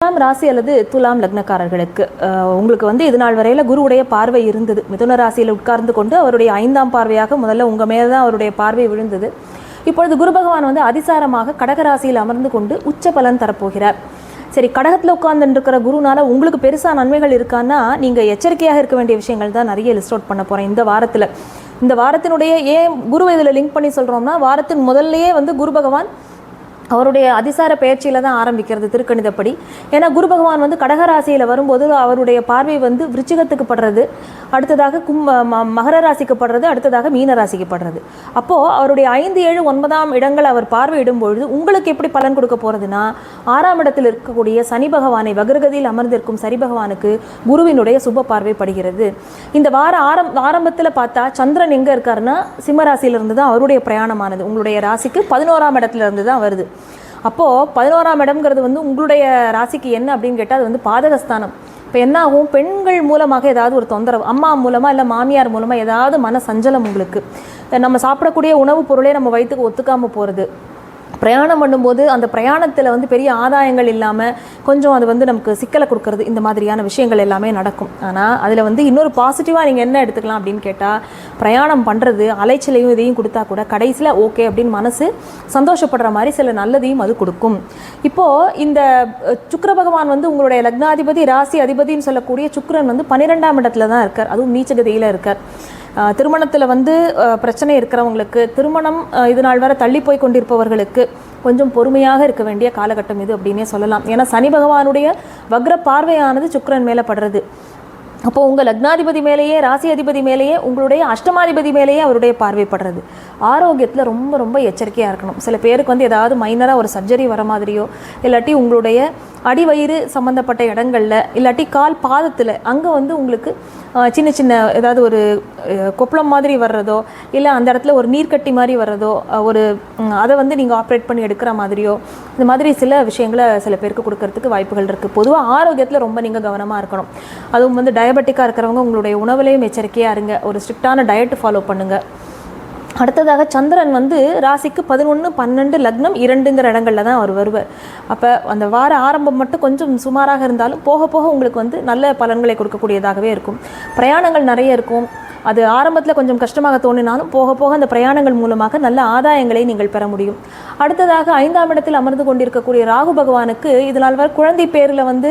துலாம் ராசி அல்லது துலாம் லக்னக்காரர்களுக்கு உங்களுக்கு வந்து இது நாள் வரையில் குருவுடைய பார்வை இருந்தது. மிதுன ராசியில் உட்கார்ந்து கொண்டு அவருடைய ஐந்தாம் பார்வையாக முதல்ல உங்கள் மேலே தான் அவருடைய பார்வை விழுந்தது. இப்பொழுது குரு பகவான் வந்து அதிசாரமாக கடகராசியில் அமர்ந்து கொண்டு உச்ச பலன் தரப்போகிறார். சரி கடகத்தில் உட்கார்ந்துருக்கிற குருனால உங்களுக்கு பெருசாக நன்மைகள் இருக்கான்னா நீங்கள் எச்சரிக்கையாக இருக்க வேண்டிய விஷயங்கள் தான் நிறைய லிஸ்ட் அவுட் பண்ண போகிறேன் இந்த வாரத்தில். இந்த வாரத்தினுடைய ஏன் குருவை இதில் லிங்க் பண்ணி சொல்கிறோம்னா வாரத்தின் முதல்லையே வந்து குரு பகவான் அவருடைய அதிசார பெயர்ச்சியில் தான் ஆரம்பிக்கிறது திருக்கணிதப்படி. ஏன்னா குரு பகவான் வந்து கடகராசியில் வரும்போது அவருடைய பார்வை வந்து விருச்சிகத்துக்கு படுறது அடுத்ததாக கும் ம- மகர ராசிக்கு படுறது அடுத்ததாக மீன ராசிக்கு படுறது. அப்போது அவருடைய ஐந்து ஏழு ஒன்பதாம் இடங்கள் அவர் பார்வையிடும் பொழுது உங்களுக்கு எப்படி பலன் கொடுக்க போகிறதுனா ஆறாம் இடத்தில் இருக்கக்கூடிய சனி பகவானை வக்ரகதியில் அமர்ந்திருக்கும் சனி பகவானுக்கு குருவினுடைய சுப பார்வை படுகிறது. இந்த வார ஆரம் ஆரம்பத்தில் பார்த்தா சந்திரன் எங்கே இருக்காருன்னா சிம்ம தான் அவருடைய பிரயாணமானது. உங்களுடைய ராசிக்கு பதினோராம் இடத்துல இருந்து தான் வருது. அப்போது பதினோராம் இடம்ங்கிறது வந்து உங்களுடைய ராசிக்கு என்ன அப்படின்னு கேட்டால் அது வந்து பாதகஸ்தானம். இப்போ என்ன ஆகும்? பெண்கள் மூலமாக ஏதாவது ஒரு தொந்தரவு அம்மா மூலமாக இல்லை மாமியார் மூலமாக ஏதாவது மன சஞ்சலம் உங்களுக்கு. நம்ம சாப்பிடக்கூடிய உணவுப் பொருளே நம்ம வயிற்றுக்கு ஒத்துக்காமல் போகிறது பிரயாணம் பண்ணும்போது அந்த பிரயாணத்தில் வந்து பெரிய ஆதாயங்கள் இல்லாமல் கொஞ்சம் அது வந்து நமக்கு சிக்கலை கொடுக்கறது இந்த மாதிரியான விஷயங்கள் எல்லாமே நடக்கும். ஆனால் அதில் வந்து இன்னொரு பாசிட்டிவாக நீங்கள் என்ன எடுத்துக்கலாம் அப்படின்னு கேட்டால் பிரயாணம் பண்ணுறது அலைச்சலையும் இதையும் கொடுத்தா கூட கடைசியில் ஓகே அப்படின்னு மனசு சந்தோஷப்படுற மாதிரி சில நல்லதையும் அது கொடுக்கும். இப்போது இந்த சுக்கர பகவான் வந்து உங்களுடைய லக்னாதிபதி ராசி அதிபதின்னு சொல்லக்கூடிய சுக்கரன் வந்து பன்னிரெண்டாம் இடத்துல தான் இருக்கார். அதுவும் நீச்சகதியில் இருக்கார். திருமணத்தில் வந்து பிரச்சனை இருக்கிறவங்களுக்கு திருமணம் அஹ், இது நாள் வரை தள்ளி போய் கொண்டிருப்பவர்களுக்கு கொஞ்சம் பொறுமையாக இருக்க வேண்டிய காலகட்டம் இது அப்படின்னே சொல்லலாம். ஏன்னா சனி பகவானுடைய வக்ர பார்வையானது சுக்கரன் மேலே படுறது. அப்போ உங்கள் லக்னாதிபதி மேலேயே ராசி அதிபதி மேலேயே உங்களுடைய அஷ்டமாதிபதி மேலேயே அவருடைய பார்வைப்படுறது ஆரோக்கியத்தில் ரொம்ப ரொம்ப எச்சரிக்கையாக இருக்கணும். சில பேருக்கு வந்து ஏதாவது மைனராக ஒரு சர்ஜரி வர மாதிரியோ இல்லாட்டி உங்களுடைய அடிவயிறு சம்மந்தப்பட்ட இடங்களில் இல்லாட்டி கால் பாதத்தில் அங்கே வந்து உங்களுக்கு சின்ன சின்ன ஏதாவது ஒரு கொப்பளம் மாதிரி வர்றதோ இல்லை அந்த இடத்துல ஒரு நீர்க்கட்டி மாதிரி வர்றதோ ஒரு அதை வந்து நீங்கள் ஆப்ரேட் பண்ணி எடுக்கிற மாதிரியோ இந்த மாதிரி சில விஷயங்களை சில பேருக்கு கொடுக்கறதுக்கு வாய்ப்புகள் இருக்குது பொதுவாக ஆரோக்கியத்தில் ரொம்ப நீங்கள் கவனமாக இருக்கணும். அதுவும் வந்து டயபெட்டிக்காக இருக்கிறவங்க உங்களுடைய உணவுலையும் எச்சரிக்கையாக இருங்க. ஒரு ஸ்ட்ரிக்டான டயட் ஃபாலோ பண்ணுங்கள் அடுத்ததாக சந்திரன் வந்து ராசிக்கு பதினொன்று பன்னெண்டு லக்னம் இரண்டுங்கிற இடங்களில் தான் அவர் வருவார். அப்போ அந்த வார ஆரம்பம் மட்டும் கொஞ்சம் சுமாராக இருந்தாலும் போக போக உங்களுக்கு வந்து நல்ல பலன்களை கொடுக்கக்கூடியதாகவே இருக்கும். பிரயாணங்கள் நிறைய இருக்கும். அது ஆரம்பத்தில் கொஞ்சம் கஷ்டமாக தோணினாலும் போக போக அந்த பிரயாணங்கள் மூலமாக நல்ல ஆதாயங்களை நீங்கள் பெற முடியும். அடுத்ததாக ஐந்தாம் இடத்தில் அமர்ந்து கொண்டிருக்கக்கூடிய ராகு பகவானுக்கு இதனால் வர குழந்தை பேரில் வந்து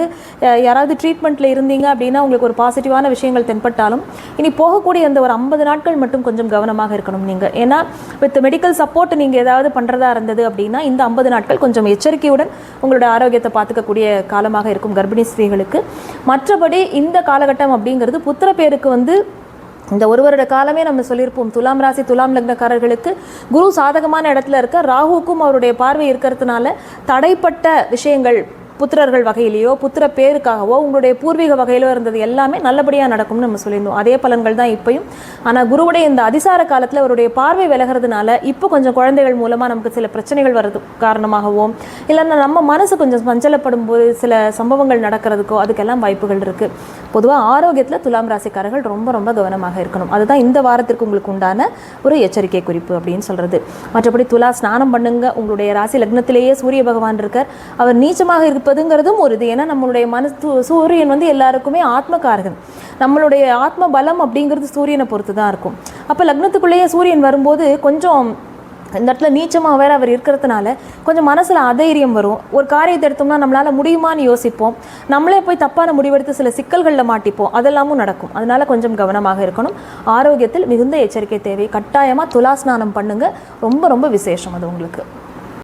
யாராவது ட்ரீட்மெண்ட்டில் இருந்தீங்க அப்படின்னா உங்களுக்கு ஒரு பாசிட்டிவான விஷயங்கள் தென்பட்டாலும் இனி போகக்கூடிய அந்த ஒரு ஐம்பது நாட்கள் மட்டும் கொஞ்சம் கவனமாக இருக்கணும் நீங்கள் ஏன்னா வித் மெடிக்கல் சப்போர்ட் நீங்கள் ஏதாவது பண்ணுறதா இருந்தது அப்படின்னா இந்த ஐம்பது நாட்கள் கொஞ்சம் எச்சரிக்கையுடன் உங்களோட ஆரோக்கியத்தை பார்த்துக்கக்கூடிய காலமாக இருக்கும் கர்ப்பிணி ஸ்திரீகளுக்கு. மற்றபடி இந்த காலகட்டம் அப்படிங்கிறது புத்திர பேருக்கு வந்து இந்த ஒரு வருட காலமே நம்ம சொல்லியிருப்போம் துலாம் ராசி துலாம் லக்னக்காரர்களுக்கு குரு சாதகமான இடத்துல இருக்க ராகுவுக்கும் அவருடைய பார்வை இருக்கிறதுனால தடைப்பட்ட விஷயங்கள் புத்திரர்கள் வகையிலேயோ புத்திர பேருக்காகவோ உங்களுடைய பூர்வீக வகையிலோ இருந்தது எல்லாமே நல்லபடியாக நடக்கும்னு நம்ம சொல்லியிருந்தோம். அதே பலன்கள் தான் இப்பையும். ஆனால் குருவுடைய இந்த அதிசார காலத்தில் அவருடைய பார்வை விலகிறதுனால இப்போ கொஞ்சம் குழந்தைகள் மூலமாக நமக்கு சில பிரச்சனைகள் வர்றது காரணமாகவோ இல்லைன்னா நம்ம மனசு கொஞ்சம் சஞ்சலப்படும் போது சில சம்பவங்கள் நடக்கிறதுக்கோ அதுக்கெல்லாம் வாய்ப்புகள் இருக்குது பொதுவாக ஆரோக்கியத்தில் துலாம் ராசிக்காரர்கள் ரொம்ப ரொம்ப கவனமாக இருக்கணும். அதுதான் இந்த வாரத்திற்கு உங்களுக்கு உண்டான ஒரு எச்சரிக்கை குறிப்பு அப்படின்னு சொல்கிறது மற்றபடி துலா ஸ்நானம் பண்ணுங்க. உங்களுடைய ராசி லக்னத்திலேயே சூரிய பகவான் இருக்கார். அவர் நீச்சமாக இருப்பதுங்கிறதும் ஒரு இது ஏன்னா நம்மளுடைய மனசு சூரியன் வந்து எல்லாருக்குமே ஆத்மகாரகன். நம்மளுடைய ஆத்ம பலம் அப்படிங்கிறது சூரியனை பொறுத்து தான் இருக்கும். அப்போ லக்னத்துக்குள்ளேயே சூரியன் வரும்போது கொஞ்சம் இந்த இடத்துல நீச்சமாக வேற அவர் இருக்கிறதுனால கொஞ்சம் மனசில் அதைரியம் வரும். ஒரு காரியத்தை எடுத்தோம்னா நம்மளால் முடியுமான்னு யோசிப்போம். நம்மளே போய் தப்பான முடிவெடுத்து சில சிக்கல்களில் மாட்டிப்போம். அதெல்லாமும் நடக்கும். அதனால கொஞ்சம் கவனமாக இருக்கணும். ஆரோக்கியத்தில் மிகுந்த எச்சரிக்கை தேவை. கட்டாயமாக துலா ஸ்நானம் ரொம்ப ரொம்ப விசேஷம் அது உங்களுக்கு.